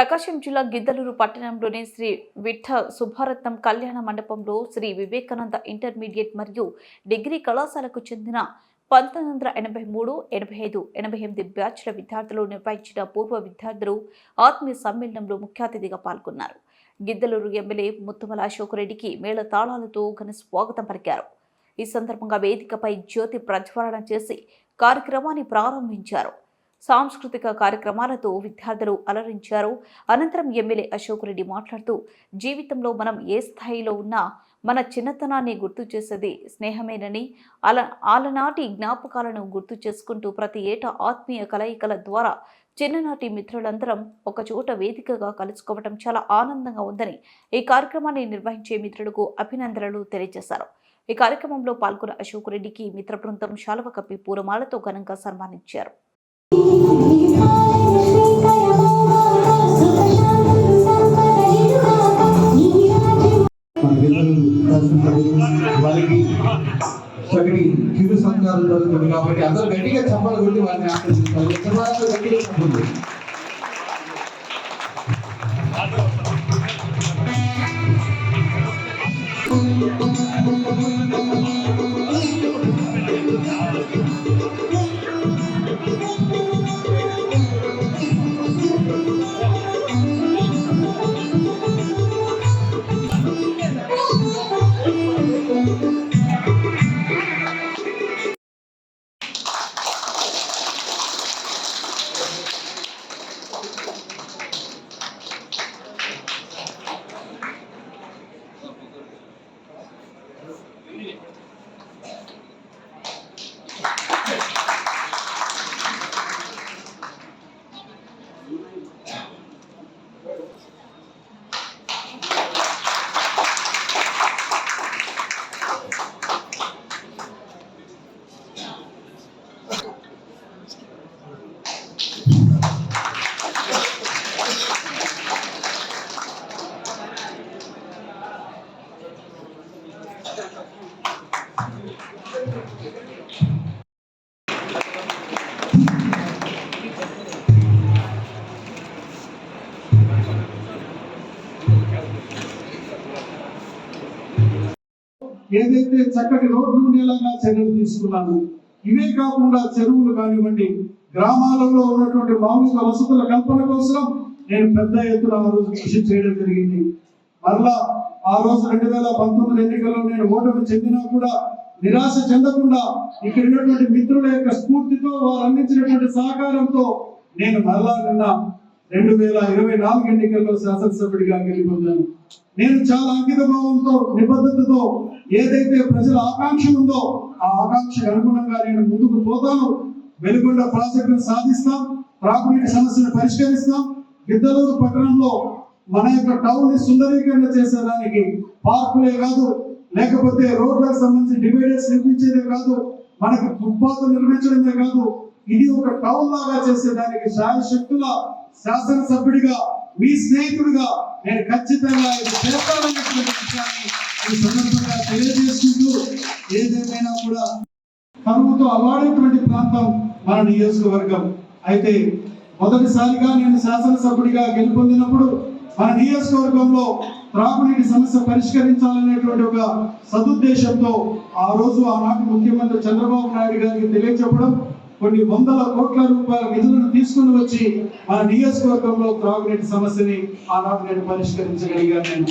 ప్రకాశం జిల్లా గిద్దలూరు పట్టణంలోని శ్రీ విఠ సుభారత్నం కళ్యాణ మండపంలో శ్రీ వివేకానంద ఇంటర్మీడియట్ మరియు డిగ్రీ కళాశాలకు చెందిన పంతొమ్మిది వందల ఎనభై మూడు ఎనభై ఐదు ఎనభై ఎనిమిది బ్యాచ్ల విద్యార్థులు నిర్వహించిన పూర్వ విద్యార్థులు ఆత్మీయ సమ్మేళనంలో ముఖ్య అతిథిగా పాల్గొన్నారు. గిద్దలూరు ఎమ్మెల్యే ముత్తమల అశోకరెడ్డికి మేళ తాళాలతో ఘన స్వాగతం పలికారు. ఈ సందర్భంగా వేదికపై జ్యోతి ప్రజ్వలన చేసి కార్యక్రమాన్ని ప్రారంభించారు. సాంస్కృతిక కార్యక్రమాలతో విద్యార్థులు అలరించారు. అనంతరం ఎమ్మెల్యే అశోక్ రెడ్డి మాట్లాడుతూ జీవితంలో మనం ఏ స్థాయిలో ఉన్నా మన చిన్నతనాన్ని గుర్తు చేసేది స్నేహమేనని అల ఆలనాటి జ్ఞాపకాలను గుర్తు చేసుకుంటూ ప్రతి ఏటా ఆత్మీయ కలయికల ద్వారా చిన్ననాటి మిత్రులందరం ఒకచోట వేదికగా కలుసుకోవటం చాలా ఆనందంగా ఉందని ఈ కార్యక్రమాన్ని నిర్వహించే మిత్రులకు అభినందనలు తెలియజేశారు. ఈ కార్యక్రమంలో పాల్గొన్న అశోక్ రెడ్డికి మిత్ర బృందం శాలువ కప్పి పూలమాలతో ఘనంగా సన్మానించారు. వారికి చక్కటి చిరు సంఘాలు జరుగుతుంది కాబట్టి అందరూ గట్టిగా చెప్పాలి కొట్టి వారిని ఆకర్షించాలి ఎంత మాత్రం dele. Thank ఏదైతే చక్కటి రోడ్లు ఉండేలాగా చర్యలు తీసుకున్నాను ఇవే కాకుండా చెరువులు కానివ్వండి గ్రామాలలో ఉన్నటువంటి మౌలిక వసతుల కల్పన కోసం నేను పెద్ద ఎత్తున ఆ రోజు కృషి చేయడం జరిగింది. మరలా ఆ రోజు రెండు వేల పంతొమ్మిది ఎన్నికల్లో నేను ఓటమి చెందినా కూడా నిరాశ చెందకుండా ఇక్కడ ఉన్నటువంటి మిత్రుల యొక్క స్ఫూర్తితో వారు అందించినటువంటి సహకారంతో నేను మరలా నిన్న రెండు వేల ఇరవై నాలుగు ఎన్నికల్లో శాసనసభ్యుడిగా గెలుపొందాను నేను చాలా అంకిత భావంతో నిబద్ధతతో ఏదైతే ప్రజల ఆకాంక్ష ఉందో ఆ ఆకాంక్షకు అనుగుణంగా నేను ముందుకు పోతాను. వెలుగొండ ప్రాజెక్టును సాధిస్తాం త్రాగునీటి సమస్యను పరిష్కరిస్తాం. గిద్దలూరు పట్టణంలో మన యొక్క టౌన్ని సుందరీకరణ చేసేదానికి పార్కులే కాదు లేకపోతే రోడ్లకు సంబంధించి డివైడర్స్ నిర్మించేదే కాదు మనకి ఫుట్పాత్ నిర్మించడమే కాదు ఇది ఒక టౌన్ లాగా చేసేదానికి శాయశక్తుల శాసనసభ్యుడిగా మీ స్నేహితుడిగా నేను ఖచ్చితంగా ఇది చేస్తానన్నటువంటి విషయాన్ని ఈ సందర్భంగా తెలియజేసుకుంటూ ఏదేమైనా కూడా కరువుతో అలవాడేటువంటి ప్రాంతం మన నియోజకవర్గం. అయితే మొదటిసారిగా నేను శాసనసభ్యుడిగా గెలుపొందినప్పుడు మన నియోజకవర్గంలో త్రాగునీటి సమస్య పరిష్కరించాలనేటువంటి ఒక సదుద్దేశంతో ఆ రోజు ఆనాటి ముఖ్యమంత్రి చంద్రబాబు నాయుడు గారికి తెలియచెప్పడం కొన్ని వందల కోట్ల రూపాయల నిధులను తీసుకుని వచ్చి మన నియోజకవర్గంలో త్రాగునీటి సమస్యని ఆనాటి నేను పరిష్కరించగలిగాను నేను.